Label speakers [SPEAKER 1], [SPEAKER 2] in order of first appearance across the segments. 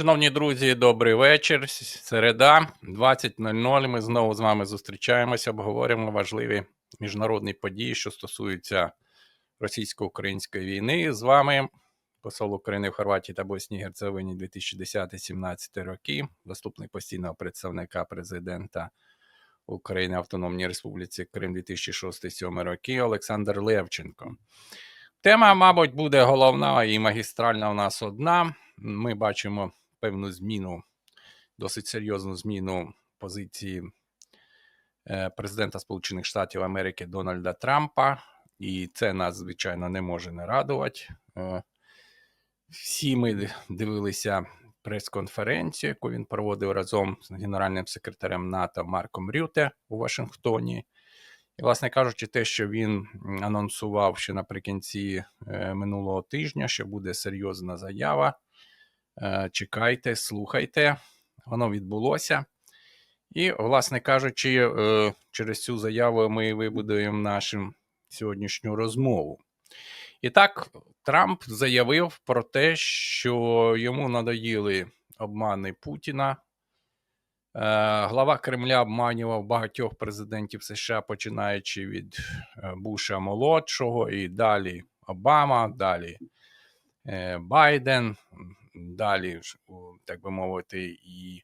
[SPEAKER 1] Шановні друзі, добрий вечір. Середа, 20.00. Ми знову з вами зустрічаємося, обговорюємо важливі міжнародні події, що стосуються російсько-української війни. З вами посол України в Хорватії та Боснії і Герцеговині 2010-17 роки, заступник постійного представника президента України Автономній Республіці Крим 2006-2007 роки Олександр Левченко. Тема, мабуть, буде головна і магістральна у нас одна. Ми бачимо певну зміну, досить серйозну зміну позиції е, президента Сполучених Штатів Америки Дональда Трампа, і це нас, звичайно, не може не радувати. Е, Всі ми дивилися прес-конференцію, яку він проводив разом з генеральним секретарем НАТО Марком Рюте у Вашингтоні. І, власне кажучи, те, що він анонсував ще наприкінці е, минулого тижня, що буде серйозна заява. Е, чекайте, слухайте, воно відбулося. І, власне кажучи, е, через цю заяву ми вибудуємо нашу сьогоднішню розмову. І так, Трамп заявив про те, що йому надоїли обмани Путіна. Е, Глава Кремля обманював багатьох президентів США, починаючи від Буша молодшого і далі Обама, далі Байден, далі, так би мовити, і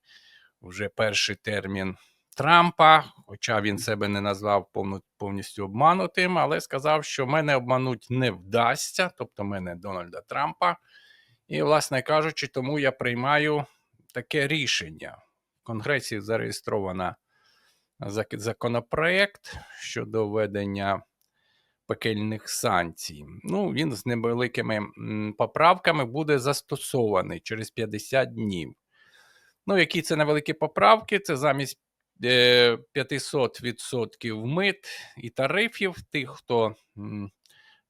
[SPEAKER 1] вже перший термін Трампа, хоча він себе не назвав повністю обманутим, але сказав, що мене обмануть не вдасться, тобто мене Дональда Трампа. І, власне кажучи, тому я приймаю таке рішення. В Конгресі зареєстровано законопроект щодо введення пекельних санкцій. Ну, він з невеликими поправками буде застосований через 50 днів. Ну, які це невеликі поправки? Це замість е, 500% мит і тарифів тих, хто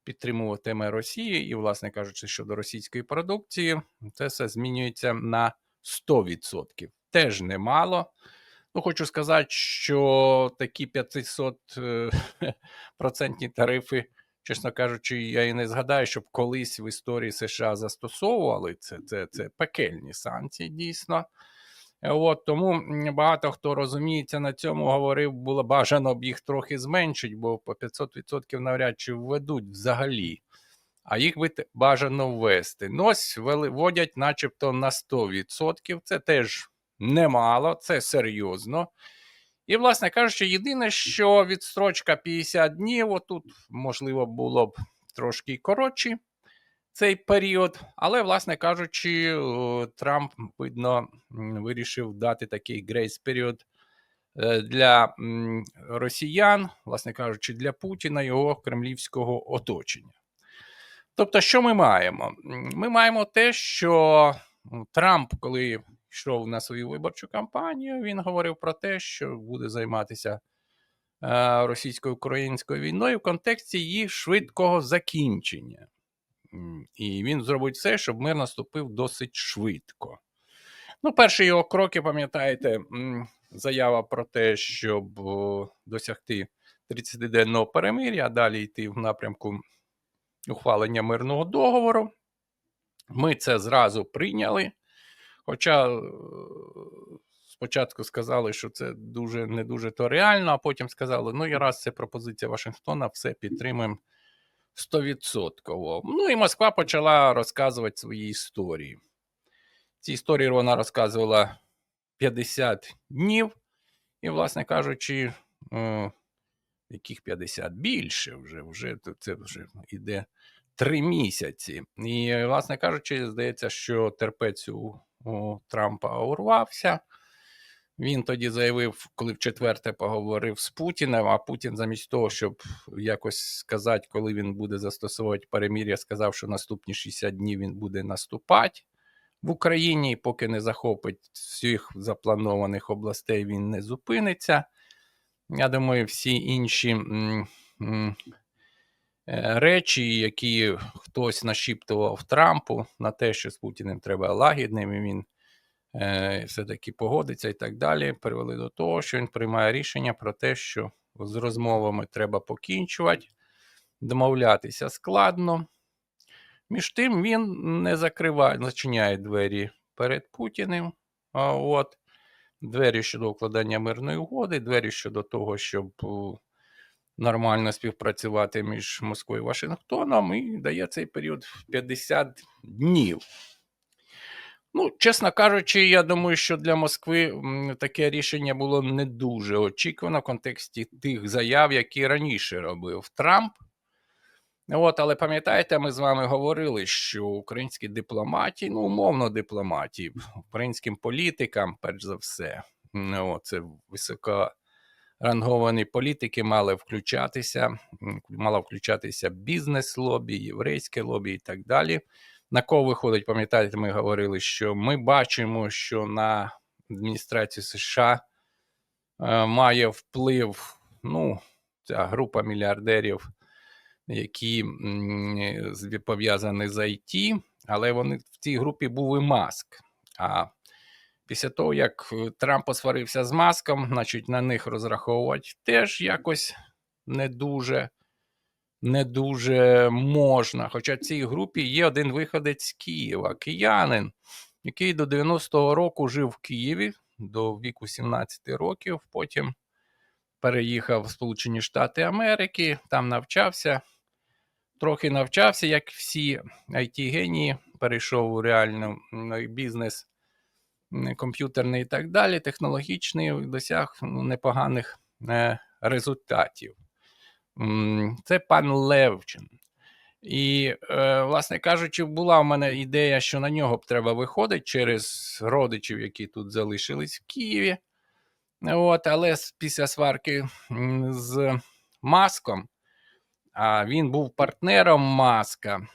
[SPEAKER 1] підтримуватиме Росії, і, власне кажучи, щодо російської продукції, це все змінюється на 100%. Теж немало. Ну, хочу сказати, що такі 500 е, процентні тарифи, чесно кажучи, я і не згадаю, щоб колись в історії США застосовували це, це, це пекельні санкції, дійсно. От, тому багато хто розуміється на цьому, говорив, було бажано б їх трохи зменшити, бо по 500% навряд чи введуть взагалі. А їх би бажано ввести. Ну, ось вводять начебто на 100%. Це теж немало, це серйозно. І, власне кажучи, єдине, що відстрочка 50 днів, отут, можливо, було б трошки й коротші цей період. Але, власне кажучи, Трамп, видно, вирішив дати такий грейс-період е, для росіян, власне кажучи, для Путіна його кремлівського оточення. Тобто, що ми маємо? Ми маємо те, що Трамп, коли йшов на свою виборчу кампанію, він говорив про те, що буде займатися е, російсько-українською війною в контексті її швидкого закінчення. І він зробить все, щоб мир наступив досить швидко. Ну, перші його кроки, пам'ятаєте, заява про те, щоб досягти 30-денного перемир'я, а далі йти в напрямку ухвалення мирного договору. Ми це зразу прийняли. Хоча е, спочатку сказали, що це дуже не дуже то реально, а потім сказали: ну і раз це пропозиція Вашингтона, все підтримуємо 100%. Ну і Москва почала розказувати свої історії. Ці історії вона розказувала 50 днів, і, власне кажучи, е, яких 50 більше вже, вже це вже йде три місяці. І, власне кажучи, здається, що терпець у, у Трампа урвався. Він тоді заявив, коли в четверте поговорив з Путіним, а Путін замість того, щоб якось сказати, коли він буде застосовувати перемір'я, сказав, що наступні 60 днів він буде наступати в Україні, поки не захопить всіх запланованих областей, він не зупиниться. Я думаю, всі інші м, м, речі, які хтось нашіптував Трампу на те, що з Путіним треба лагідним, і він е, все-таки погодиться і так далі, привели до того, що він приймає рішення про те, що з розмовами треба покінчувати, домовлятися складно. Між тим він не закриває, зачиняє двері перед Путіним. От. Двері щодо укладання мирної угоди, двері щодо того, щоб е, нормально співпрацювати між Москвою і Вашингтоном, і дає цей період в 50 днів. Ну, чесно кажучи, я думаю, що для Москви таке рішення було не дуже очікувано в контексті тих заяв, які раніше робив Трамп. От, але пам'ятаєте, ми з вами говорили, що українські дипломатії, ну, умовно дипломатії, українським політикам, перш за все, ну, це високоранговані політики мали включатися, мала включатися бізнес-лобі, єврейське лобі і так далі. На кого виходить, пам'ятаєте, ми говорили, що ми бачимо, що на адміністрацію США е, має вплив, ну, ця група мільярдерів, які пов'язані з IT, але вони в цій групі був і Маск. А після того, як е, Трамп посварився з Маском, значить на них розраховувати теж якось не дуже не дуже можна. Хоча в цій групі є один виходець з Києва, киянин, який до 90-го року жив в Києві до віку 17 років, потім переїхав в Сполучені Штати Америки, там навчався, трохи навчався, як всі IT-генії, перейшов у реальний бізнес комп'ютерний і так далі, технологічний, досяг ну, непоганих е, результатів. Це пан Левчин. І, е, власне кажучи, була в мене ідея, що на нього б треба виходити через родичів, які тут залишились в Києві. От, але після сварки з Маском, а він був партнером Маска,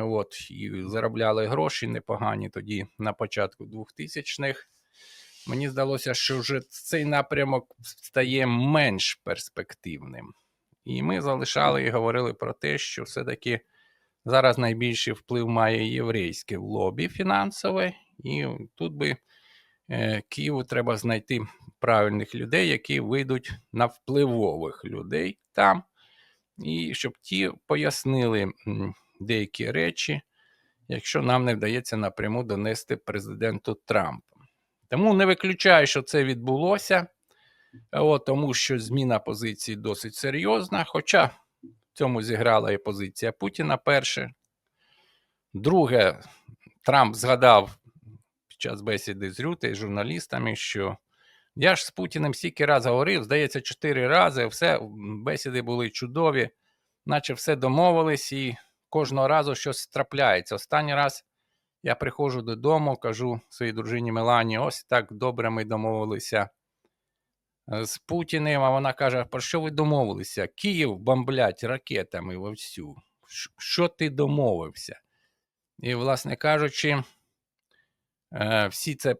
[SPEAKER 1] от, і заробляли гроші непогані тоді на початку 2000-х. Мені здалося, що вже цей напрямок стає менш перспективним. І ми залишали і говорили про те, що все-таки зараз найбільший вплив має єврейське лобі фінансове, і тут би е, Києву треба знайти правильних людей, які вийдуть на впливових людей там, і щоб ті пояснили деякі речі, якщо нам не вдається напряму донести президенту Трампу. Тому не виключаю, що це відбулося. От, тому що зміна позиції досить серйозна. Хоча в цьому зіграла і позиція Путіна перше. Друге, Трамп згадав під час бесіди з Рюте і журналістами, що я ж з Путіним стільки раз говорив, здається, чотири рази. Все, бесіди були чудові, наче все домовились, і кожного разу щось трапляється. Останній раз я приходжу додому, кажу своїй дружині Мелані: ось так добре ми домовилися е, з Путіним, а вона каже: про що ви домовилися? Київ бомблять ракетами вовсю. Що ти домовився? І, власне кажучи, е, всі це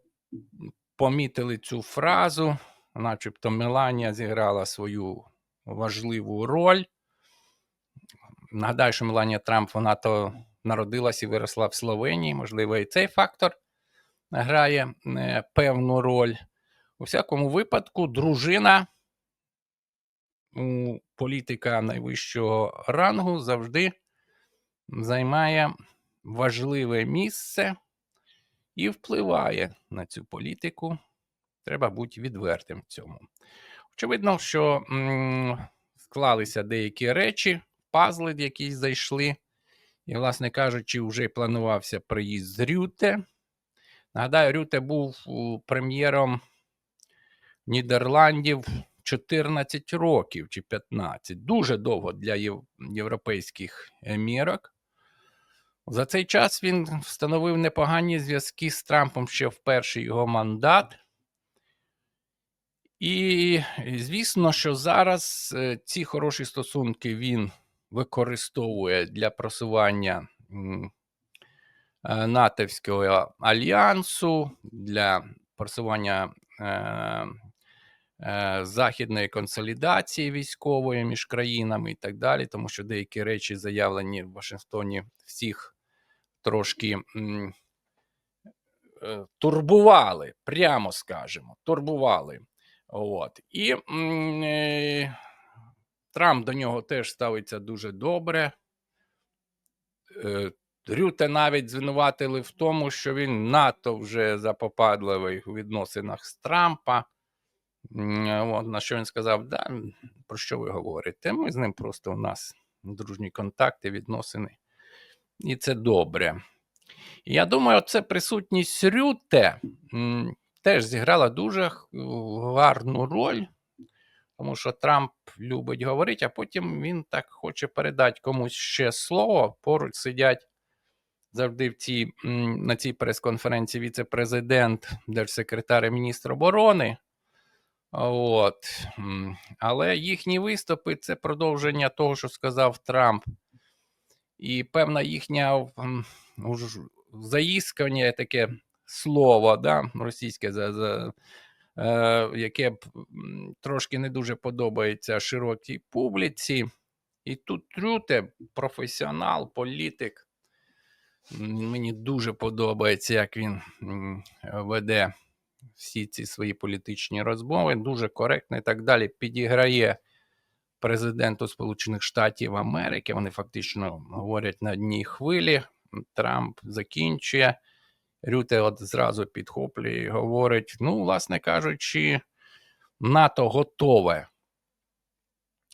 [SPEAKER 1] помітили цю фразу, начебто Меланія зіграла свою важливу роль. Нагадаю, що Меланія Трамп вона то народилась і виросла в Словенії, можливо, і цей фактор грає е, певну роль. У всякому випадку, дружина у політика найвищого рангу завжди займає важливе місце і впливає на цю політику. Треба бути відвертим в цьому. Очевидно, що м, склалися деякі речі, пазли якісь зайшли. І, власне кажучи, вже планувався приїзд з Рюте. Нагадаю, Рюте був прем'єром Нідерландів 14 років чи 15. Дуже довго для європейських е, мірок. За цей час він встановив непогані зв'язки з Трампом ще в перший його мандат. І звісно, що зараз е, ці хороші стосунки він використовує для просування е, натовського альянсу, для просування е, західної консолідації військової між країнами і так далі, тому що деякі речі заявлені в Вашингтоні всіх трошки е, турбували, прямо скажемо, турбували. От. І е, Трамп до нього теж ставиться дуже добре. Е, Рюте навіть звинуватили в тому, що він надто вже запопадливий у відносинах з Трампа. От, на що він сказав: да, про що ви говорите? Ми з ним просто у нас дружні контакти, відносини. І це добре. Я думаю, це присутність Рюте теж зіграла дуже гарну роль, тому що Трамп любить говорити, а потім він так хоче передати комусь ще слово. Поруч сидять завжди в цій, на цій прес-конференції віце-президент, держсекретар і міністр оборони. От. Але їхні виступи це продовження того, що сказав Трамп. І певна їхня м, заїскання таке слово, да, російське, за, за, е, яке трошки не дуже подобається широкій публіці. І тут Трюте, професіонал, політик. Мені дуже подобається, як він веде всі ці свої політичні розмови, дуже коректно і так далі. Підіграє президенту Сполучених Штатів Америки. Вони фактично говорять на одній хвилі. Трамп закінчує. Рюте от зразу підхоплює і говорить: ну, власне кажучи, НАТО готове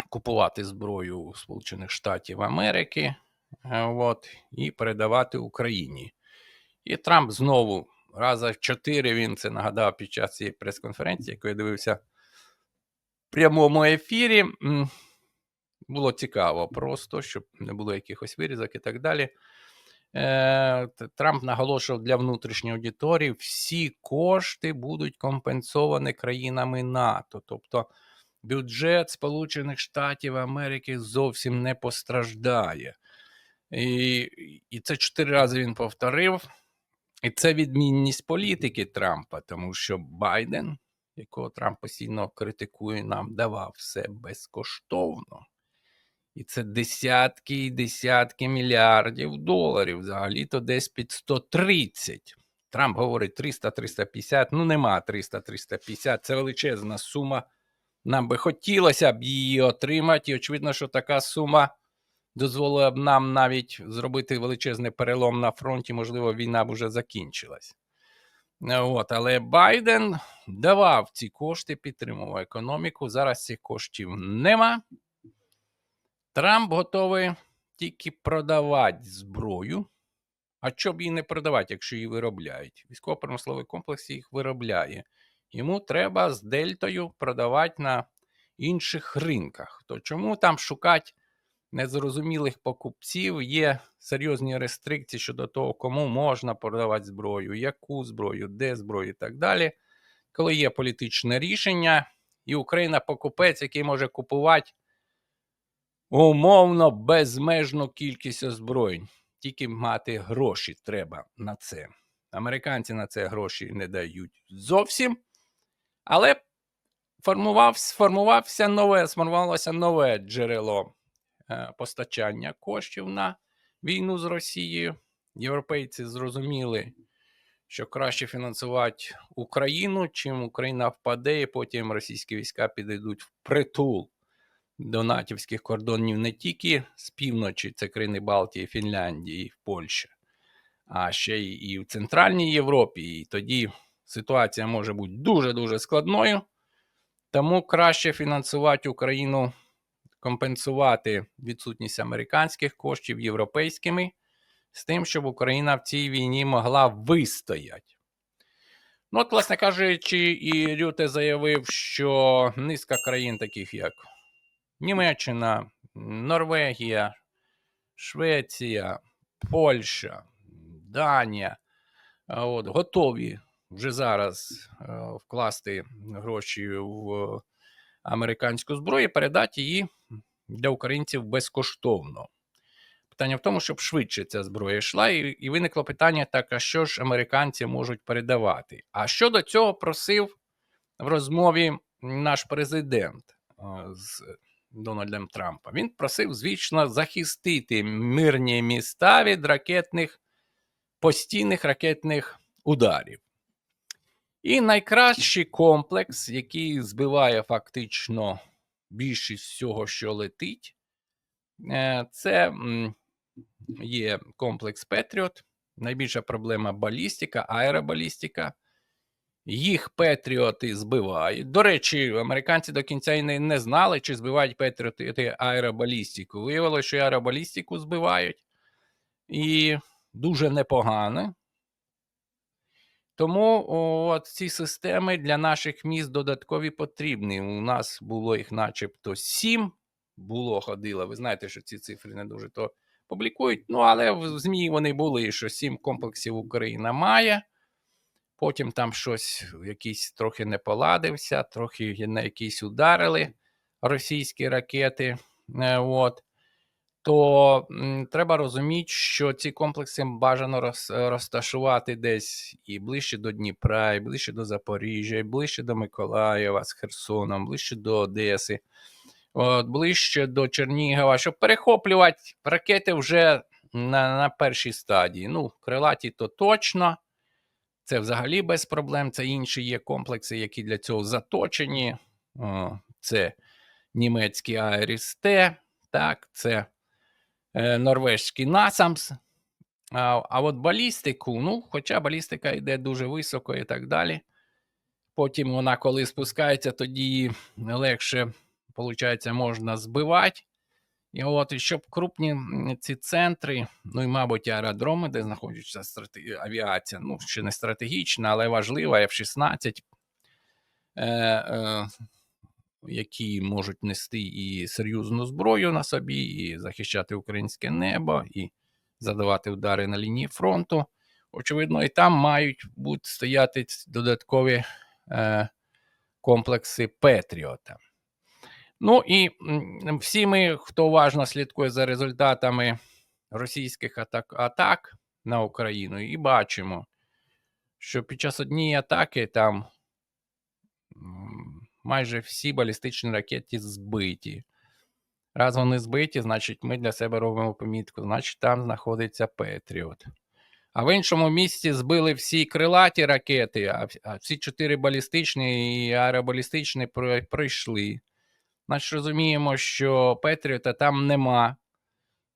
[SPEAKER 1] купувати зброю Сполучених Штатів Америки е, от, і передавати Україні. І Трамп знову раза в чотири він це нагадав під час цієї прес-конференції, яку я дивився прямому ефірі. Було цікаво просто, щоб не було якихось вирізок і так далі. Е, Трамп наголошував для внутрішньої аудиторії, всі кошти будуть компенсовані країнами НАТО. Тобто бюджет Сполучених Штатів Америки зовсім не постраждає. І, і це чотири рази він повторив. І це відмінність політики Трампа, тому що Байден, якого Трамп постійно критикує, нам давав все безкоштовно. І це десятки і десятки мільярдів доларів. Взагалі-то десь під 130. Трамп говорить 300-350. Ну, нема 300-350. Це величезна сума. Нам би хотілося б її отримати. І очевидно, що така сума дозволила б нам навіть зробити величезний перелом на фронті. Можливо, війна б уже закінчилась. Е, От, але Байден давав ці кошти, підтримував економіку. Зараз цих коштів нема. Трамп готовий тільки продавати зброю. А що б її не продавати, якщо її виробляють? Військово-промисловий комплекс їх виробляє. Йому треба з дельтою продавати на інших ринках. То чому там шукати незрозумілих покупців? Є серйозні рестрикції щодо того, кому можна продавати зброю, яку зброю, де зброю і так далі. Коли є політичне рішення, і Україна покупець, який може купувати умовно безмежну кількість озброєнь. Тільки мати гроші треба на це. Американці на це гроші не дають зовсім. Але формував, сформувався нове, сформувалося нове джерело постачання коштів на війну з Росією. Європейці зрозуміли, що краще фінансувати Україну, чим Україна впаде, і потім російські війська підійдуть в притул до натівських кордонів не тільки з півночі, це країни Балтії, Фінляндії, і Польща, а ще і в Центральній Європі. І тоді ситуація може бути дуже-дуже складною. Тому краще фінансувати Україну, компенсувати відсутність американських коштів європейськими, з тим, щоб Україна в цій війні могла вистояти. Ну, от, власне кажучи, і Рюте заявив, що низка країн, таких як Німеччина, Норвегія, Швеція, Польща, Данія от, готові вже зараз е, вкласти гроші в американську зброю і передати її для українців безкоштовно. Питання в тому, щоб швидше ця зброя йшла, і, і виникло питання: так, а що ж американці можуть передавати? А щодо цього просив в розмові наш президент з Дональдом Трампом. Він просив, звісно, захистити мирні міста від ракетних постійних ракетних ударів. І найкращий комплекс, який збиває фактично більшість всього, що летить, е, це є комплекс Петріот. Найбільша проблема балістика, аеробалістика. Їх Петріоти збивають. До речі, американці до кінця і не, не знали, чи збивають Петріоти аеробалістику. Виявилося, що аеробалістику збивають. І дуже непогано. Тому от ці системи для наших міст додаткові потрібні. У нас було їх начебто сім. Було ходило. Ви знаєте, що ці цифри не дуже то публікують. Ну, але в ЗМІ вони були, що сім комплексів Україна має. Потім там щось якийсь трохи не поладився, трохи на якісь ударили російські ракети. Е, От. То треба розуміти, що ці комплекси бажано роз, розташувати десь і ближче до Дніпра, і ближче до Запоріжжя, і ближче до Миколаєва з Херсоном, ближче до Одеси, от, ближче до Чернігова, щоб перехоплювати ракети вже на, на першій стадії. Ну, крилаті то точно. Це взагалі без проблем. Це інші є комплекси, які для цього заточені. О, Це німецький Айріс-Т, так, це е, норвежський Насамс. А, а от балістику, ну, хоча балістика йде дуже високо і так далі. Потім вона, коли спускається, тоді легше, виходить, можна збивати. І от, щоб крупні ці центри, ну і, мабуть, аеродроми, де знаходиться страте- авіація, ну, ще не стратегічна, але важлива, F-16, е, е, які можуть нести і серйозну зброю на собі, і захищати українське небо, і задавати удари на лінії фронту. Очевидно, і там мають бути стояти додаткові е, комплекси Петріота. Ну і всі ми, хто уважно слідкує за результатами російських атак, атак на Україну, і бачимо, що під час однієї атаки там майже всі балістичні ракети збиті. Раз вони збиті, значить ми для себе робимо помітку, значить там знаходиться Петріот. А в іншому місці збили всі крилаті ракети, а всі чотири балістичні і аеробалістичні пройшли. Значить, розуміємо, що Петріота там нема.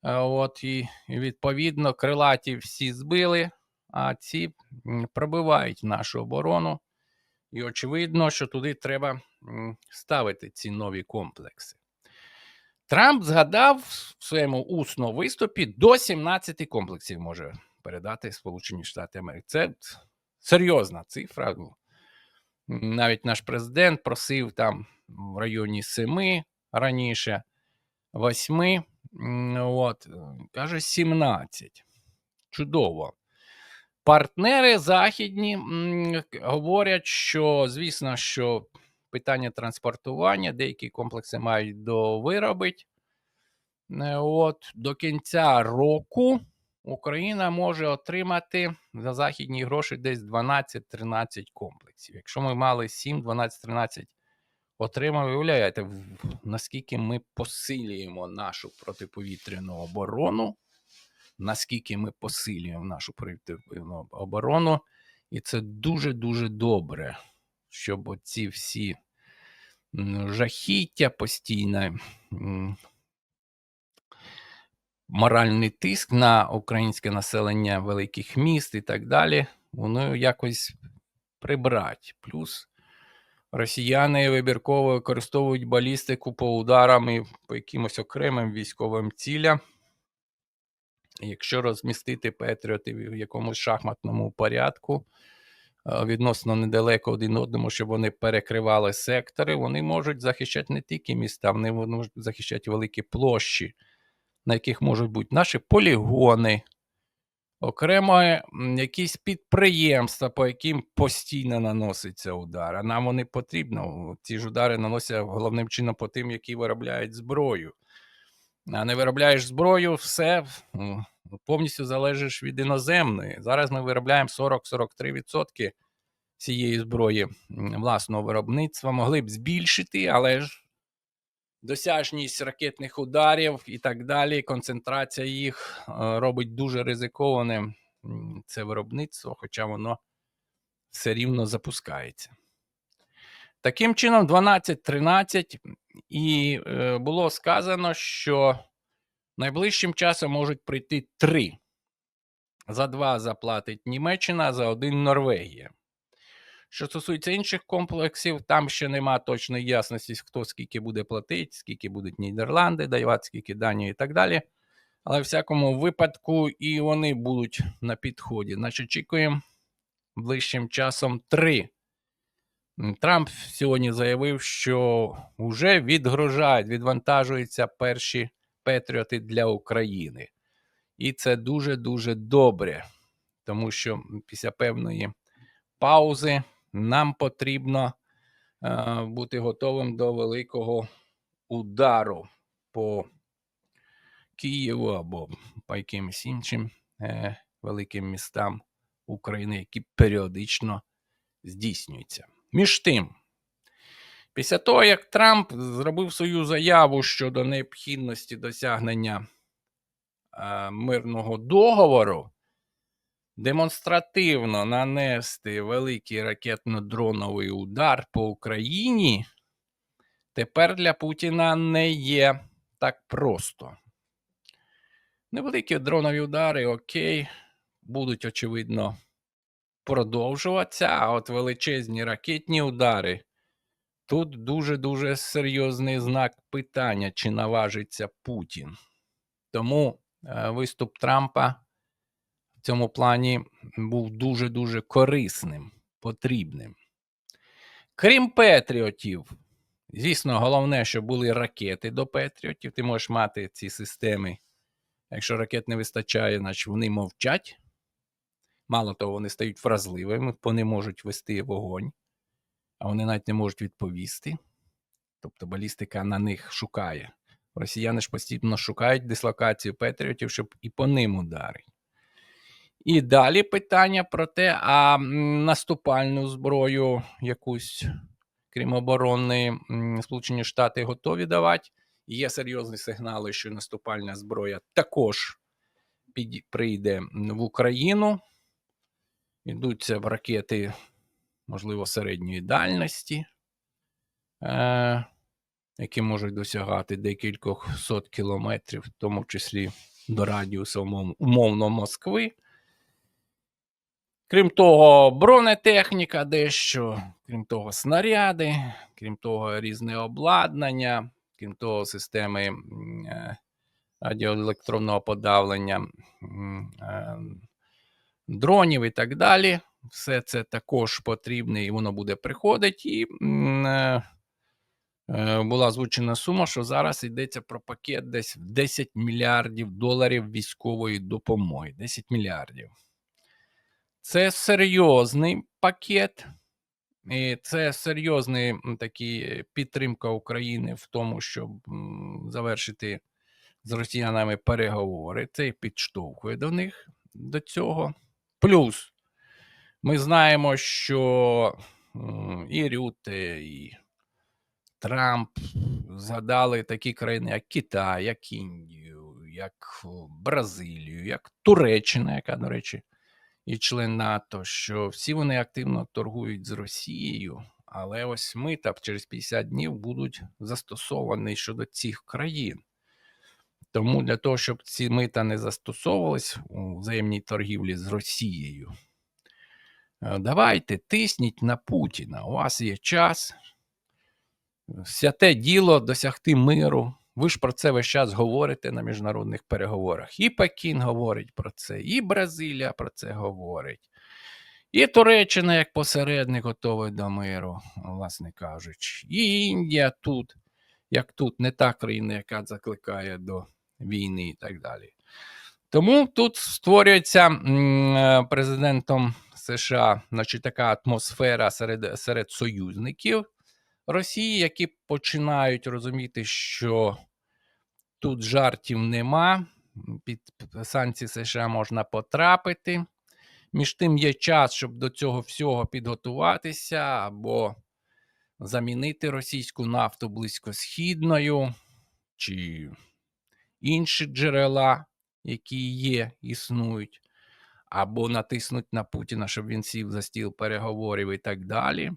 [SPEAKER 1] Е, От, і відповідно крилаті всі збили, а ці пробивають нашу оборону. І очевидно, що туди треба ставити ці нові комплекси. Трамп згадав в своєму усно виступі до 17 комплексів може передати Сполучені Штати Америки. Це серйозна цифра. Навіть наш президент просив там в районі 7 раніше, 8, от, каже 17. Чудово. Партнери західні говорять, що, звісно, що питання транспортування, деякі комплекси мають довиробити. Е, От, до кінця року Україна може отримати за західні гроші десь 12-13 комплексів. Якщо ми мали 7, 12, 13 отримали, уявляєте, наскільки ми посилюємо нашу протиповітряну оборону, наскільки ми посилюємо нашу протиповітряну оборону, і це дуже-дуже добре, щоб оці всі жахіття постійне. моральний тиск на українське населення великих міст і так далі, воно якось прибрать. Плюс росіяни вибірково використовують балістику по ударам і по якимось окремим військовим цілям. Якщо розмістити Петріоти в якомусь шахматному порядку, е, відносно недалеко один одному, щоб вони перекривали сектори, вони можуть захищати не тільки міста, вони можуть захищати великі площі на яких можуть бути наші полігони, окремо якісь підприємства, по яким постійно наноситься удар. А нам вони потрібно. Ці ж удари наносять головним чином по тим, які виробляють зброю. Не виробляєш зброю, все повністю залежиш від іноземної. Зараз ми виробляємо 40-43% цієї зброї власного виробництва. Могли б збільшити, але ж досяжність ракетних ударів і так далі, концентрація їх е, робить дуже ризикованим це виробництво, хоча воно все рівно запускається. Таким чином, 12-13, і е, було сказано, що Найближчим часом можуть прийти три. За два заплатить Німеччина, за один Норвегія. Що стосується інших комплексів, там ще нема точної ясності, хто скільки буде платити, скільки будуть Нідерланди давати, скільки Данія і так далі. Але в всякому випадку і вони будуть на підході. Значить, очікуємо ближчим часом три. Трамп сьогодні заявив, що вже відгружають, відвантажуються перші патріоти для України. І це дуже-дуже добре, тому що після певної паузи нам потрібно е, бути готовим до великого удару по Києву або по якимось іншим е, великим містам України, які періодично здійснюються. Між тим, після того, як Трамп зробив свою заяву щодо необхідності досягнення е, мирного договору, демонстративно нанести великий ракетно-дроновий удар по Україні, тепер для Путіна не є так просто. Невеликі дронові удари, окей, будуть, очевидно, продовжуватися, а от величезні ракетні удари. Тут дуже-дуже серйозний знак питання, чи наважиться Путін. Тому е, виступ Трампа в цьому плані був дуже-дуже корисним, потрібним. Крім Петріотів, звісно, головне, щоб були ракети до Петріотів. Ти можеш мати ці системи. Якщо ракет не вистачає, значить вони мовчать. Мало того, вони стають вразливими, вони можуть вести вогонь, а вони навіть не можуть відповісти. Тобто балістика на них шукає. Росіяни ж постійно шукають дислокацію Петріотів, щоб і по ним ударить. І далі питання про те, а наступальну зброю якусь, крім оборонної, Сполучені Штати готові давати. Є серйозні сигнали, що наступальна зброя також прийде в Україну. Йдуться в ракети, можливо, середньої дальності, е, які можуть досягати декількох сот кілометрів, в тому числі до радіусу умов- умовно Москви. Крім того, бронетехніка дещо, крім того, снаряди, крім того, різне обладнання, крім того, системи е, радіоелектронного подавлення е, дронів і так далі. Все це також потрібне і воно буде приходити. І е, е, була озвучена сума, що зараз йдеться про пакет десь в 10 мільярдів доларів військової допомоги. 10 мільярдів. Це серйозний пакет, і це серйозний такий е, підтримка України в тому, щоб завершити з росіянами переговори. Це підштовхує до них до цього. Плюс ми знаємо, що і Рюте, і Трамп згадали такі країни, як Китай, як Індію, як Бразилію, як Туреччина, яка, до речі, і член НАТО, що всі вони активно торгують з Росією, але ось мита через 50 днів будуть застосовані щодо цих країн. Тому для того, щоб ці мита не застосовувались у взаємній торгівлі з Росією, е, давайте тисніть на Путіна. У вас є час. Святе діло досягти миру. Ви ж про це весь час говорите на міжнародних переговорах. І Пекін говорить про це, і Бразилія про це говорить. І Туреччина як посередник готовий до миру, власне кажучи. І Індія тут, як тут, не та країна, яка закликає до війни і так далі. Тому тут створюється е, президентом США значить, така атмосфера серед, серед союзників Росії, які починають розуміти, що тут жартів нема, під санкції США можна потрапити. Між тим є час, щоб до цього всього підготуватися або замінити російську нафту близькосхідною, чи інші джерела, які є, існують, або натиснуть на Путіна, щоб він сів за стіл переговорів і так далі.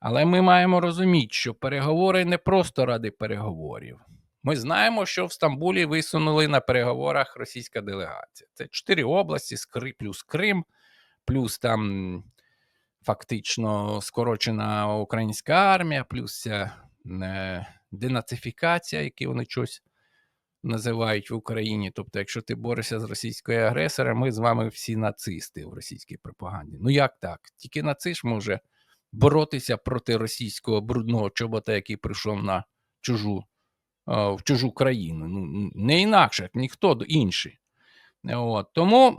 [SPEAKER 1] Але ми маємо розуміти, що переговори не просто ради переговорів. Ми знаємо, що в Стамбулі висунули на переговорах російська делегація. Це чотири області, плюс Крим, плюс там фактично скорочена українська армія, плюс е, денацифікація, які вони щось називають в Україні. Тобто, якщо ти борешся з російською агресором, ми з вами всі нацисти в російській пропаганді. Ну як так? Тільки нацист може боротися проти російського брудного чобота, який прийшов на чужу, в чужу країну. Ну, не інакше, ніхто інший. От. Тому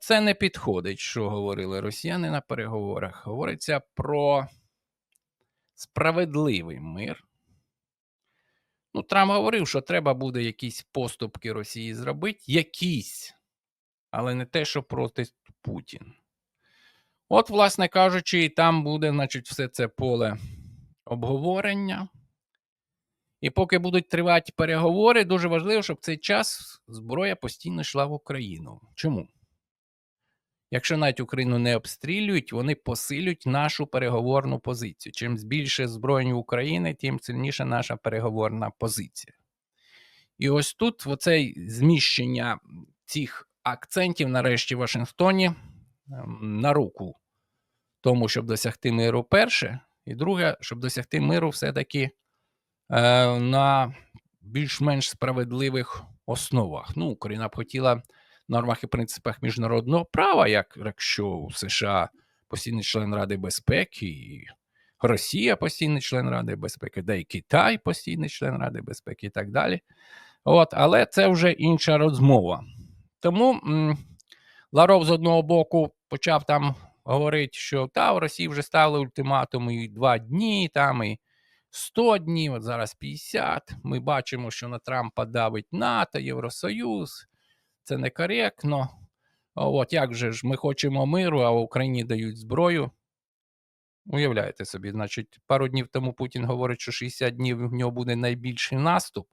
[SPEAKER 1] це не підходить, що говорили росіяни на переговорах. Говориться про справедливий мир. Ну, Трамп говорив, що треба буде якісь поступки Росії зробити, якісь, але не те, що проти Путін. От, власне кажучи, і там буде, значить, все це поле обговорення. І поки будуть тривати переговори, дуже важливо, щоб в цей час зброя постійно йшла в Україну. Чому? Якщо навіть Україну не обстрілюють, вони посилюють нашу переговорну позицію. Чим більше зброї України, тим сильніша наша переговорна позиція. І ось тут оце зміщення цих акцентів нарешті в Вашингтоні ем, на руку тому, щоб досягти миру перше, і друге, щоб досягти миру все-таки е, на більш-менш справедливих основах. Ну, Україна б хотіла нормах і принципах міжнародного права, як якщо США постійний член Ради безпеки, і Росія постійний член Ради безпеки, да і Китай постійний член Ради безпеки і так далі. От, але це вже інша розмова. Тому м, Ларов з одного боку почав там говорити, що та в Росії вже ставили ультиматум і два дні, там і 100 днів, от зараз 50. Ми бачимо, що на Трампа давить НАТО, Євросоюз. Це некоректно. От як же ж ми хочемо миру, а в Україні дають зброю. Уявляєте собі, значить, пару днів тому Путін говорить, що 60 днів в нього буде найбільший наступ.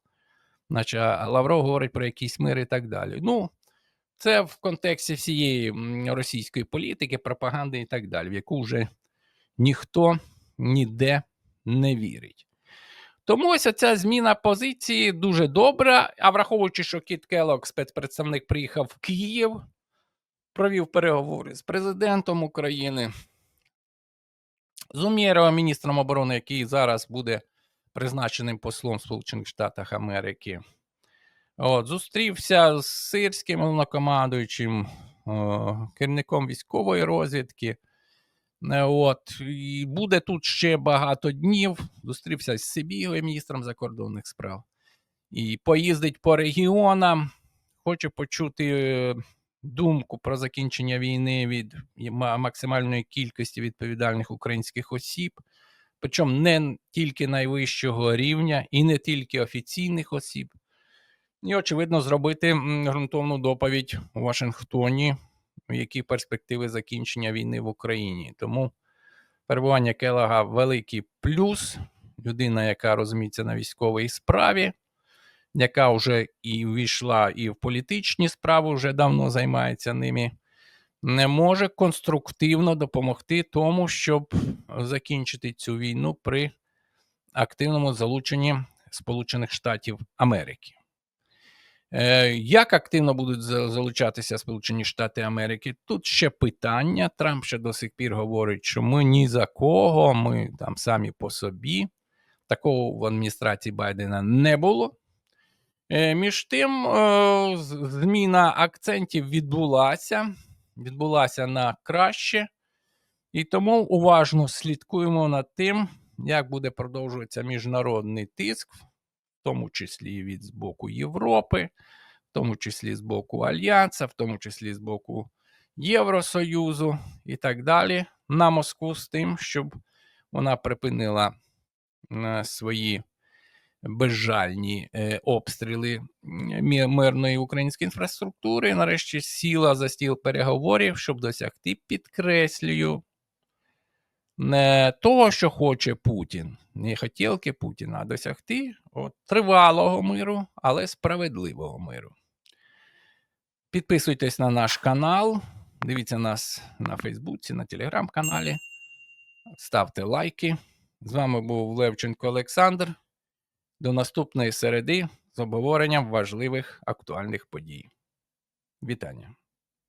[SPEAKER 1] Значить, а Лавров говорить про якийсь мир і так далі. Ну, це в контексті всієї російської політики, пропаганди і так далі, в яку вже ніхто ніде не вірить. Тому ось ця зміна позиції дуже добра. А враховуючи, що Кіт Келлог, спецпредставник, приїхав в Київ, провів переговори з президентом України, з Умєровим, міністром оборони, який зараз буде призначеним послом Сполучених Штатах Америки. От, зустрівся з сирським головнокомандуючим, керівником військової розвідки. Е, От, і буде тут ще багато днів. Зустрівся з Сибігою, міністром закордонних справ. І поїздить по регіонам. Хоче почути е, думку про закінчення війни від максимальної кількості відповідальних українських осіб. Причому не тільки найвищого рівня і не тільки офіційних осіб. І, очевидно, зробити ґрунтовну доповідь у Вашингтоні, які перспективи закінчення війни в Україні. Тому перебування Келага великий плюс. Людина, яка розуміється на військовій справі, яка вже і ввійшла і в політичні справи, вже давно займається ними, не може конструктивно допомогти тому, щоб закінчити цю війну при активному залученні Сполучених Штатів Америки. Е, Як активно будуть залучатися Сполучені Штати Америки? Тут ще питання. Трамп ще до сих пір говорить, що ми ні за кого, ми там самі по собі. Такого в адміністрації Байдена не було. Е, Між тим, е, зміна акцентів відбулася, відбулася на краще, і тому уважно слідкуємо над тим, як буде продовжуватися міжнародний тиск, тому числі від з боку Європи, в тому числі з боку Альянса, в тому числі з боку Євросоюзу і так далі, на Москву з тим, щоб вона припинила е, свої безжальні е, обстріли мирної української інфраструктури. І нарешті сіла за стіл переговорів, щоб досягти, підкреслюю, не того, що хоче Путін, не хотілки Путіна, а досягти от, тривалого миру, але справедливого миру. Підписуйтесь на наш канал, дивіться нас на Фейсбуці, на телеграм-каналі, ставте лайки. З вами був Левченко Олександр. До наступної середи з обговоренням важливих актуальних подій. Вітання!